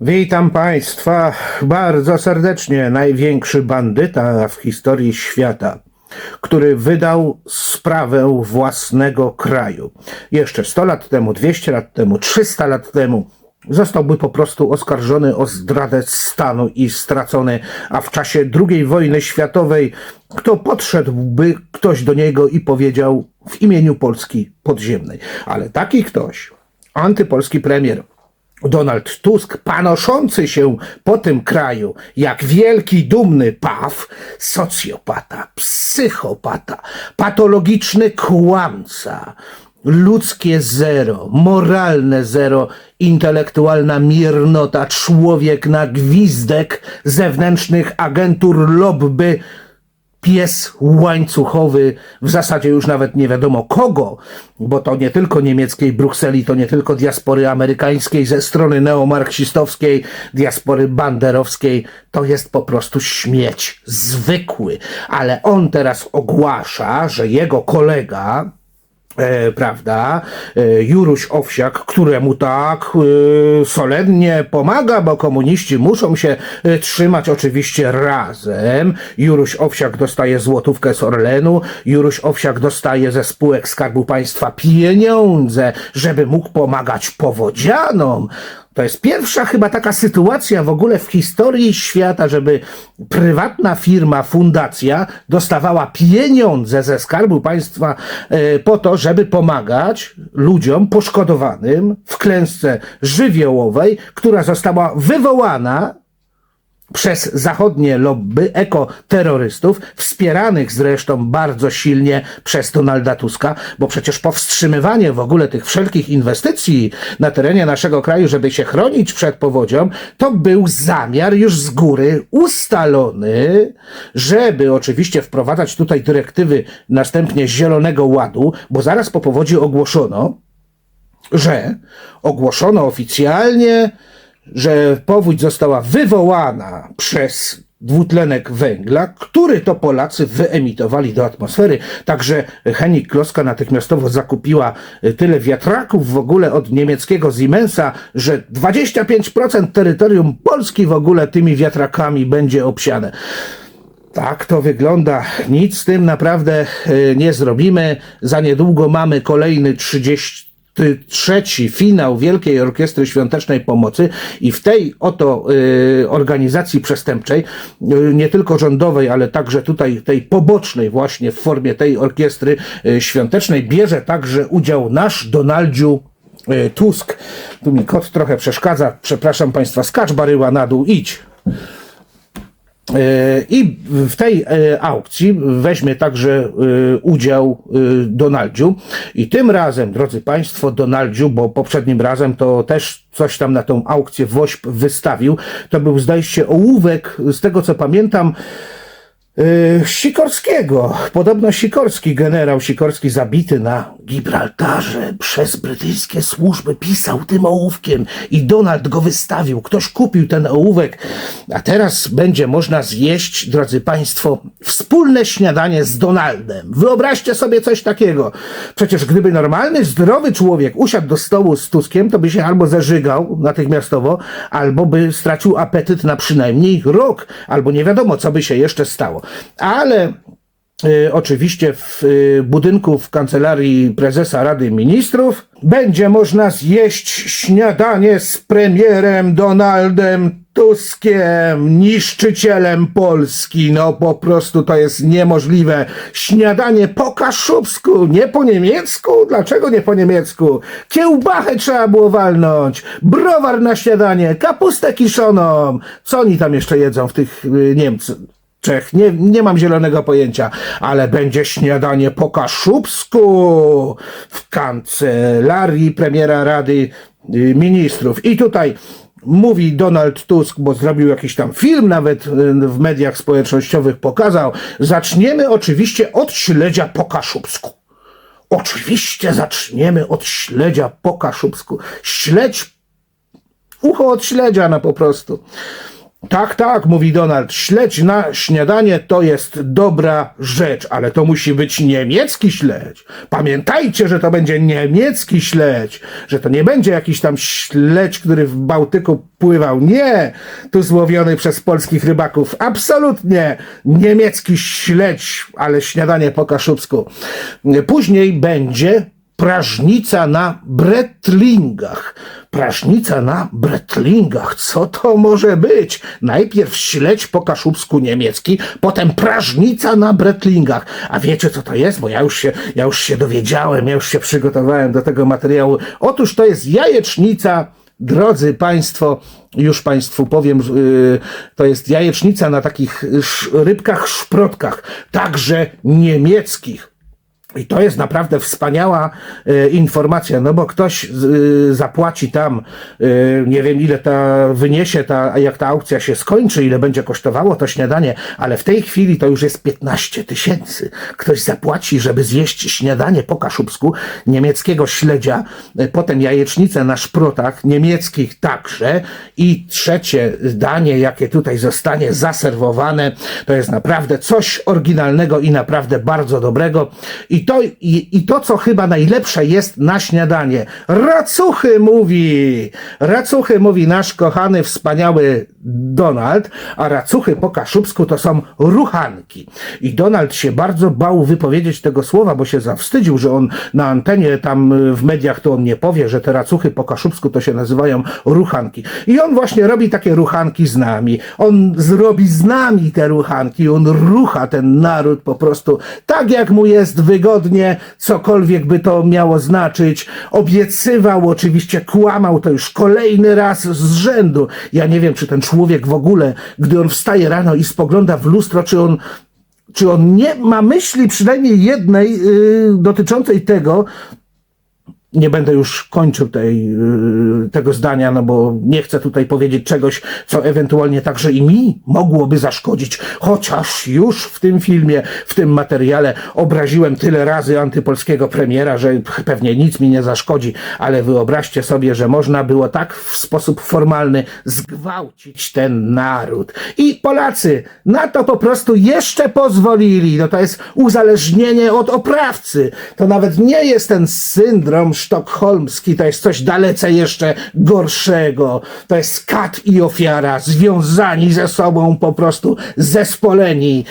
Witam Państwa bardzo serdecznie. Największy bandyta w historii świata, który wydał sprawę własnego kraju. Jeszcze 100 lat temu, 200 lat temu, 300 lat temu zostałby po prostu oskarżony o zdradę stanu i stracony, a w czasie II wojny światowej kto podszedłby ktoś do niego i powiedział w imieniu Polski podziemnej. Ale taki ktoś, antypolski premier, Donald Tusk, panoszący się po tym kraju jak wielki, dumny paw, socjopata, psychopata, patologiczny kłamca, ludzkie zero, moralne zero, intelektualna miernota, człowiek na gwizdek zewnętrznych agentur lobby, pies łańcuchowy, w zasadzie już nawet nie wiadomo kogo, bo to nie tylko niemieckiej Brukseli, to nie tylko diaspory amerykańskiej ze strony neomarksistowskiej, diaspory banderowskiej, to jest po prostu śmieć, zwykły. Ale on teraz ogłasza, że jego kolega, E, prawda, e, Juruś Owsiak, któremu tak e, solennie pomaga, bo komuniści muszą się e, trzymać oczywiście razem. Juruś Owsiak dostaje złotówkę z Orlenu, Juruś Owsiak dostaje ze spółek Skarbu Państwa pieniądze, żeby mógł pomagać powodzianom. To jest pierwsza chyba taka sytuacja w ogóle w historii świata, żeby prywatna firma, fundacja dostawała pieniądze ze skarbu państwa e, po to, żeby pomagać ludziom poszkodowanym w klęsce żywiołowej, która została wywołana przez zachodnie lobby ekoterrorystów, wspieranych zresztą bardzo silnie przez Donalda Tuska, bo przecież powstrzymywanie w ogóle tych wszelkich inwestycji na terenie naszego kraju, żeby się chronić przed powodzią, to był zamiar już z góry ustalony, żeby oczywiście wprowadzać tutaj dyrektywy następnie Zielonego Ładu, bo zaraz po powodzi ogłoszono, że ogłoszono oficjalnie, że powódź została wywołana przez dwutlenek węgla, który to Polacy wyemitowali do atmosfery. Także Henik Kloska natychmiastowo zakupiła y, tyle wiatraków w ogóle od niemieckiego Siemensa, że 25% terytorium Polski w ogóle tymi wiatrakami będzie obsiane. Tak to wygląda. Nic z tym naprawdę y, nie zrobimy. Za niedługo mamy kolejny 30 trzeci finał Wielkiej Orkiestry Świątecznej Pomocy i w tej oto y, organizacji przestępczej, y, nie tylko rządowej, ale także tutaj tej pobocznej właśnie w formie tej orkiestry y, świątecznej bierze także udział nasz Donaldziu y, Tusk. Tu mi kot trochę przeszkadza. Przepraszam Państwa, skacz baryła na dół, idź. E, I w tej e, aukcji weźmie także e, udział Donaldziu. I tym razem, drodzy Państwo, Donaldziu, bo poprzednim razem to też coś tam na tą aukcję WOŚP wystawił, to był zdaje ołówek, z tego co pamiętam, Sikorskiego. Podobno Sikorski, generał Sikorski zabity na Gibraltarze przez brytyjskie służby pisał tym ołówkiem i Donald go wystawił. Ktoś kupił ten ołówek, a teraz będzie można zjeść, drodzy Państwo, wspólne śniadanie z Donaldem. Wyobraźcie sobie coś takiego. Przecież gdyby normalny, zdrowy człowiek usiadł do stołu z Tuskiem, to by się albo zażygał natychmiastowo, albo by stracił apetyt na przynajmniej rok, albo nie wiadomo, co by się jeszcze stało ale oczywiście w y, budynku w kancelarii prezesa Rady Ministrów będzie można zjeść śniadanie z premierem Donaldem Tuskiem, niszczycielem Polski. No po prostu to jest niemożliwe. Śniadanie po kaszubsku, nie po niemiecku? Dlaczego nie po niemiecku? Kiełbachę trzeba było walnąć, browar na śniadanie, kapustę kiszoną. Co oni tam jeszcze jedzą w tych y, Niemcach? Czech. Nie, nie mam zielonego pojęcia, ale będzie śniadanie po kaszubsku w kancelarii premiera Rady y, Ministrów. I tutaj mówi Donald Tusk, bo zrobił jakiś tam film, nawet y, w mediach społecznościowych pokazał. Zaczniemy oczywiście od śledzia po kaszubsku. Oczywiście zaczniemy od śledzia po kaszubsku. Śledź ucho od śledzia, no po prostu. Tak, tak, mówi Donald, śledź na śniadanie to jest dobra rzecz, ale to musi być niemiecki śledź. Pamiętajcie, że to będzie niemiecki śledź, że to nie będzie jakiś tam śledź, który w Bałtyku pływał. Nie, tu złowiony przez polskich rybaków. Absolutnie niemiecki śledź, ale śniadanie po kaszubsku. Później będzie Prażnica na Bretlingach. Prażnica na Bretlingach. Co to może być? Najpierw śledź po kaszubsku niemiecki, potem prażnica na Bretlingach. A wiecie co to jest? Bo ja już się, ja już się dowiedziałem, ja już się przygotowałem do tego materiału. Otóż to jest jajecznica Drodzy Państwo, już Państwu powiem, yy, to jest jajecznica na takich rybkach szprotkach, także niemieckich. I to jest naprawdę wspaniała e, informacja, no bo ktoś e, zapłaci tam, e, nie wiem ile ta wyniesie, ta, jak ta aukcja się skończy, ile będzie kosztowało to śniadanie, ale w tej chwili to już jest 15 tysięcy. Ktoś zapłaci, żeby zjeść śniadanie po kaszubsku, niemieckiego śledzia, e, potem jajecznicę na szprotach, niemieckich także i trzecie danie, jakie tutaj zostanie zaserwowane, to jest naprawdę coś oryginalnego i naprawdę bardzo dobrego. I to, i, i to, co chyba najlepsze jest na śniadanie. Racuchy mówi! Racuchy mówi nasz kochany, wspaniały Donald, a racuchy po kaszubsku to są ruchanki. I Donald się bardzo bał wypowiedzieć tego słowa, bo się zawstydził, że on na antenie tam y, w mediach to on nie powie, że te racuchy po kaszubsku to się nazywają ruchanki. I on właśnie robi takie ruchanki z nami. On zrobi z nami te ruchanki, on rucha ten naród po prostu tak, jak mu jest wygodnie, cokolwiek by to miało znaczyć. Obiecywał, oczywiście kłamał to już kolejny raz z rzędu. Ja nie wiem, czy ten człowiek w ogóle, gdy on wstaje rano i spogląda w lustro, czy on czy on nie ma myśli przynajmniej jednej yy, dotyczącej tego, nie będę już kończył tej, yy, tego zdania, no bo nie chcę tutaj powiedzieć czegoś, co ewentualnie także i mi mogłoby zaszkodzić, chociaż już w tym filmie, w tym materiale obraziłem tyle razy antypolskiego premiera, że pewnie nic mi nie zaszkodzi, ale wyobraźcie sobie, że można było tak w sposób formalny zgwałcić ten naród. I Polacy na to po prostu jeszcze pozwolili. No to jest uzależnienie od oprawcy. To nawet nie jest ten syndrom sztokholmski, to jest coś dalece jeszcze gorszego. To jest kat i ofiara związani ze sobą, po prostu zespoleni.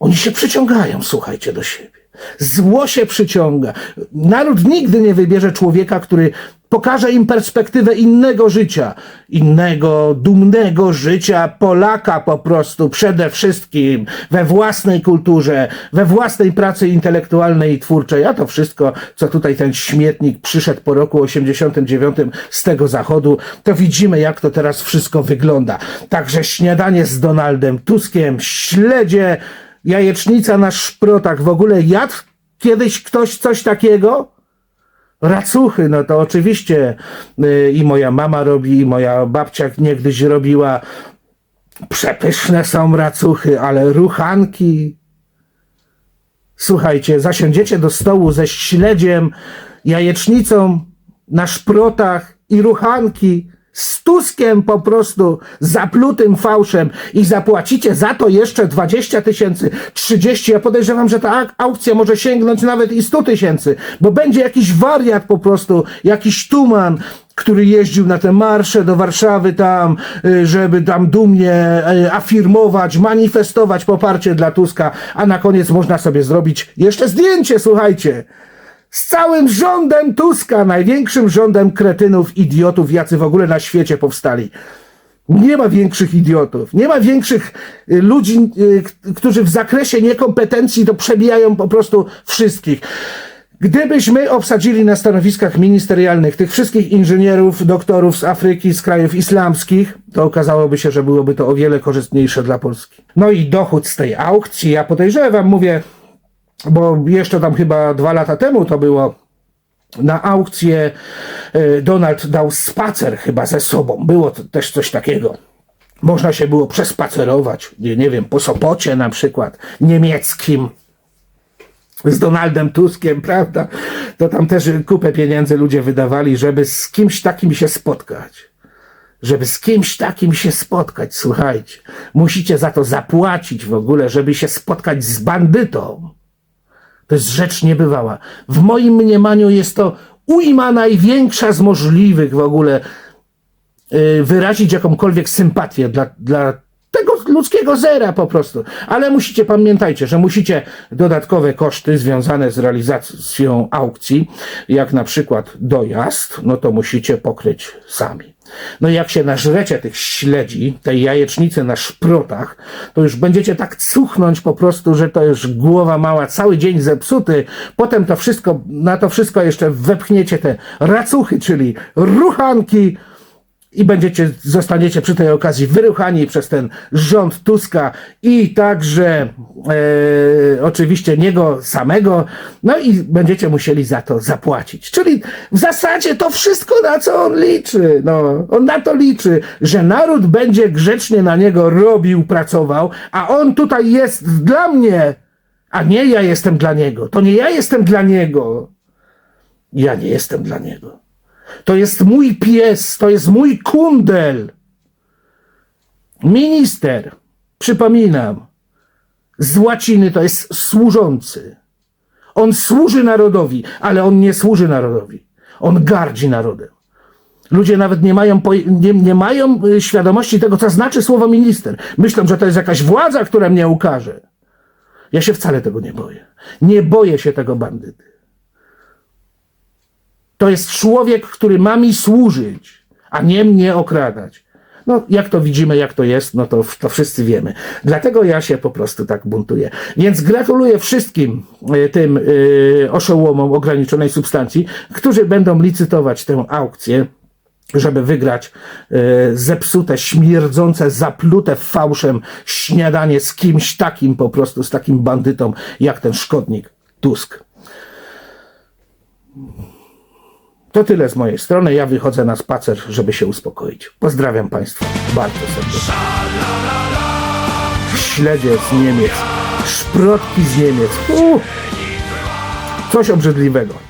Oni się przyciągają, słuchajcie, do siebie. Zło się przyciąga. Naród nigdy nie wybierze człowieka, który pokaże im perspektywę innego życia, innego, dumnego życia Polaka po prostu przede wszystkim we własnej kulturze, we własnej pracy intelektualnej i twórczej. A to wszystko, co tutaj ten śmietnik przyszedł po roku 89 z tego zachodu, to widzimy, jak to teraz wszystko wygląda. Także śniadanie z Donaldem Tuskiem, śledzie, jajecznica na szprotach. W ogóle jadł kiedyś ktoś coś takiego? Racuchy, no to oczywiście y, i moja mama robi, i moja babcia niegdyś robiła. Przepyszne są racuchy, ale ruchanki. Słuchajcie, zasiądziecie do stołu ze śledziem, jajecznicą na szprotach i ruchanki z Tuskiem po prostu zaplutym fałszem i zapłacicie za to jeszcze 20 tysięcy, 30. Ja podejrzewam, że ta aukcja może sięgnąć nawet i 100 tysięcy, bo będzie jakiś wariat po prostu, jakiś tuman, który jeździł na te marsze do Warszawy tam, y, żeby tam dumnie y, afirmować, manifestować poparcie dla Tuska, a na koniec można sobie zrobić jeszcze zdjęcie, słuchajcie z całym rządem Tuska, największym rządem kretynów, idiotów, jacy w ogóle na świecie powstali. Nie ma większych idiotów, nie ma większych y, ludzi, y, którzy w zakresie niekompetencji to przebijają po prostu wszystkich. Gdybyśmy obsadzili na stanowiskach ministerialnych tych wszystkich inżynierów, doktorów z Afryki, z krajów islamskich, to okazałoby się, że byłoby to o wiele korzystniejsze dla Polski. No i dochód z tej aukcji, ja podejrzewam, mówię, bo jeszcze tam chyba dwa lata temu to było na aukcję e, Donald dał spacer chyba ze sobą. Było też coś takiego. Można się było przespacerować, nie, nie wiem, po Sopocie na przykład, niemieckim, z Donaldem Tuskiem, prawda? To tam też kupę pieniędzy ludzie wydawali, żeby z kimś takim się spotkać. żeby z kimś takim się spotkać. Słuchajcie, musicie za to zapłacić w ogóle, żeby się spotkać z bandytą. To jest rzecz niebywała. W moim mniemaniu jest to ujma największa z możliwych w ogóle y, wyrazić jakąkolwiek sympatię dla, dla tego ludzkiego zera po prostu. Ale musicie, pamiętajcie, że musicie dodatkowe koszty związane z realizacją aukcji, jak na przykład dojazd, no to musicie pokryć sami. No i jak się nażrecie tych śledzi, tej jajecznicy na szprotach, to już będziecie tak cuchnąć po prostu, że to już głowa mała, cały dzień zepsuty. Potem to wszystko, na to wszystko jeszcze wepchniecie te racuchy, czyli ruchanki, i będziecie, zostaniecie przy tej okazji wyruchani przez ten rząd Tuska i także e, oczywiście niego samego, no i będziecie musieli za to zapłacić. Czyli w zasadzie to wszystko, na co on liczy. No, on na to liczy, że naród będzie grzecznie na niego robił, pracował, a on tutaj jest dla mnie, a nie ja jestem dla niego. To nie ja jestem dla niego. Ja nie jestem dla niego. To jest mój pies, to jest mój kundel. Minister, przypominam, z łaciny to jest służący. On służy narodowi, ale on nie służy narodowi. On gardzi narodem. Ludzie nawet nie mają, nie, nie mają y, świadomości tego, co znaczy słowo minister. Myślą, że to jest jakaś władza, która mnie ukaże. Ja się wcale tego nie boję. Nie boję się tego bandyty. To jest człowiek, który ma mi służyć, a nie mnie okradać. No, jak to widzimy, jak to jest, no to, to wszyscy wiemy. Dlatego ja się po prostu tak buntuję. Więc gratuluję wszystkim e, tym e, oszołomom ograniczonej substancji, którzy będą licytować tę aukcję żeby wygrać e, zepsute, śmierdzące, zaplute fałszem śniadanie z kimś takim po prostu, z takim bandytą, jak ten szkodnik Tusk. To tyle z mojej strony. Ja wychodzę na spacer, żeby się uspokoić. Pozdrawiam Państwa bardzo serdecznie. Śledzie z Niemiec, szprotki z Niemiec. Coś obrzydliwego.